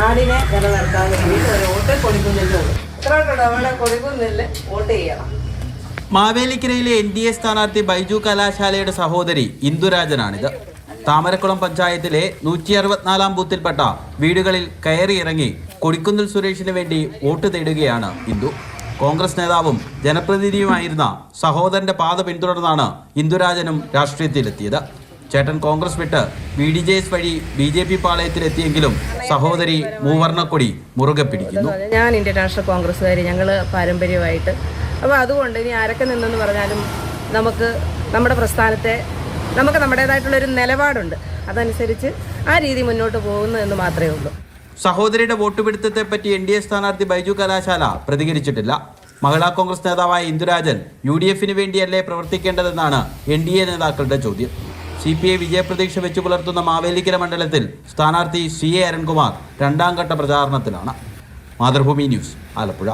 നാടിനെ നിലനിർത്താൻ വേണ്ടിയിട്ട് ഒരു വോട്ട് കൊടുക്കുന്നില്ലുള്ളൂ തവണ കൊടുക്കുന്നില്ല വോട്ട് ചെയ്യണം. മാവേലിക്കരയിലെ എൻ ഡി എ സ്ഥാനാർത്ഥി ബൈജു കലാശാലയുടെ സഹോദരി ഇന്ദുരാജനാണിത് താമരക്കുളം പഞ്ചായത്തിലെ നൂറ്റി അറുപത്തിനാലാം ബൂത്തിൽപ്പെട്ട വീടുകളിൽ കയറിയിറങ്ങി കൊടിക്കുന്നിൽ സുരേഷിന് വേണ്ടി വോട്ട് തേടുകയാണ് ഇന്ദു. കോൺഗ്രസ് നേതാവും ജനപ്രതിനിധിയുമായിരുന്ന സഹോദരന്റെ പാത പിന്തുടർന്നാണ് ഇന്ദുരാജനും രാഷ്ട്രീയത്തിലെത്തിയത്. ചേട്ടൻ കോൺഗ്രസ് വിട്ട് ബി ഡി ജെ എസ് വഴി ബി ജെ പി പാളയത്തിലെത്തിയെങ്കിലും സഹോദരി മൂവർണക്കൊടി മുറുകെ പിടിക്കുന്നു. ഞാൻ ഇന്ത്യൻ നാഷണൽ കോൺഗ്രസ്സുകാരി ഞങ്ങൾ പാരമ്പര്യമായിട്ട്. അപ്പോൾ അതുകൊണ്ട് ഇനി ആരൊക്കെ നിന്നെന്ന് പറഞ്ഞാലും നമുക്ക് നമ്മുടെ പ്രസ്ഥാനത്തെ നമുക്ക് നമ്മുടേതായിട്ടുള്ളൊരു നിലപാടുണ്ട്. അതനുസരിച്ച് ആ രീതി മുന്നോട്ട് പോകുന്നു എന്ന് മാത്രമേ ഉള്ളൂ. സഹോദരിയുടെ വോട്ടുപിടുത്തത്തെ പറ്റി എൻ ഡി എ സ്ഥാനാർത്ഥി ബൈജു കലാശാല പ്രതികരിച്ചിട്ടില്ല. മഹിളാ കോൺഗ്രസ് നേതാവായ ഇന്ദുരാജൻ യു ഡി എഫിന് വേണ്ടിയല്ലേ പ്രവർത്തിക്കേണ്ടതെന്നാണ് എൻ ഡി എ നേതാക്കളുടെ ചോദ്യം. സി പി ഐ വിജയപ്രതീക്ഷ വെച്ചു പുലർത്തുന്ന മാവേലിക്കര മണ്ഡലത്തിൽ സ്ഥാനാർത്ഥി സി എ അരുൺകുമാർ രണ്ടാം ഘട്ട പ്രചാരണത്തിലാണ്. മാതൃഭൂമി ന്യൂസ് ആലപ്പുഴ.